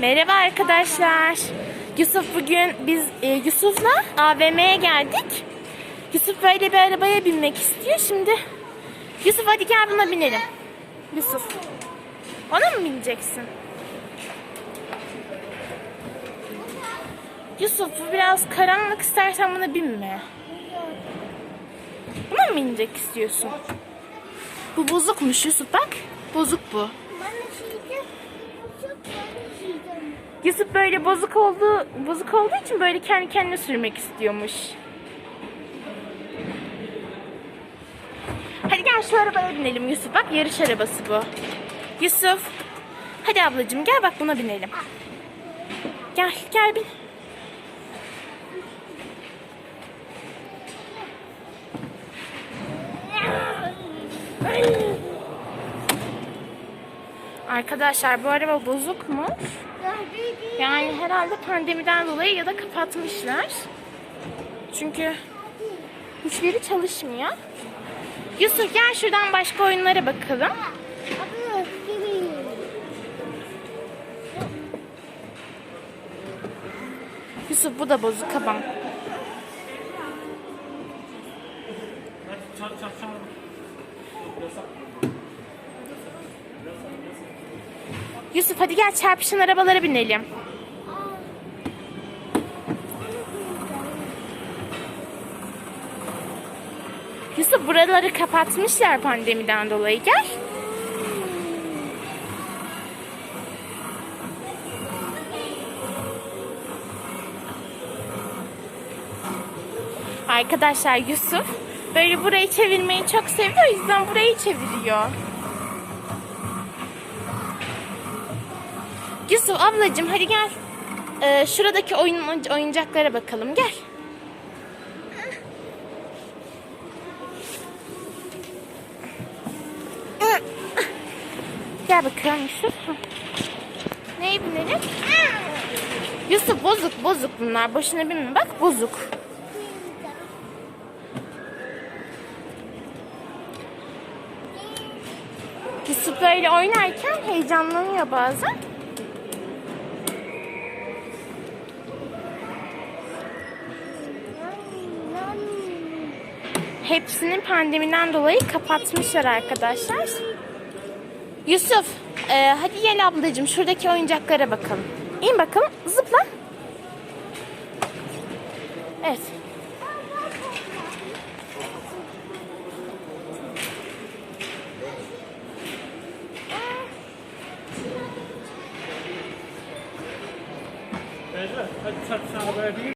Merhaba arkadaşlar. Yusuf bugün biz e, Yusuf'la AVM'ye geldik. Yusuf böyle bir arabaya binmek istiyor. Şimdi Yusuf hadi gel buna binelim. Yusuf. Ona mı bineceksin? Yusuf bu biraz karanlık istersen buna binme. Buna mı binecek istiyorsun? Bu bozukmuş Yusuf bak. Bozuk bu. Yusuf böyle bozuk olduğu bozuk olduğu için böyle kendi kendine sürmek istiyormuş. Hadi gel şu arabaya binelim Yusuf. Bak yarış arabası bu. Yusuf. Hadi ablacığım gel bak buna binelim. Gel gel bin. Arkadaşlar bu araba bozuk mu? Yani herhalde pandemiden dolayı ya da kapatmışlar. Çünkü hiçbiri çalışmıyor. Yusuf gel şuradan başka oyunlara bakalım. Yusuf bu da bozuk kaban. Yusuf hadi gel çarpışan arabalara binelim. Yusuf buraları kapatmışlar pandemiden dolayı gel. Arkadaşlar Yusuf böyle burayı çevirmeyi çok seviyor. O yüzden burayı çeviriyor. Yusuf ablacığım hadi gel. Ee, şuradaki oyun oyuncaklara bakalım gel. Gel bakalım Yusuf. Neye binelim? Yusuf bozuk bozuk bunlar. Boşuna binme bak bozuk. Yusuf böyle oynarken heyecanlanıyor bazen. Hepsini pandemiden dolayı kapatmışlar arkadaşlar. Yusuf, e, hadi gel ablacığım şuradaki oyuncaklara bakalım. İn bakalım, zıpla. Evet. Hadi arabaya binin.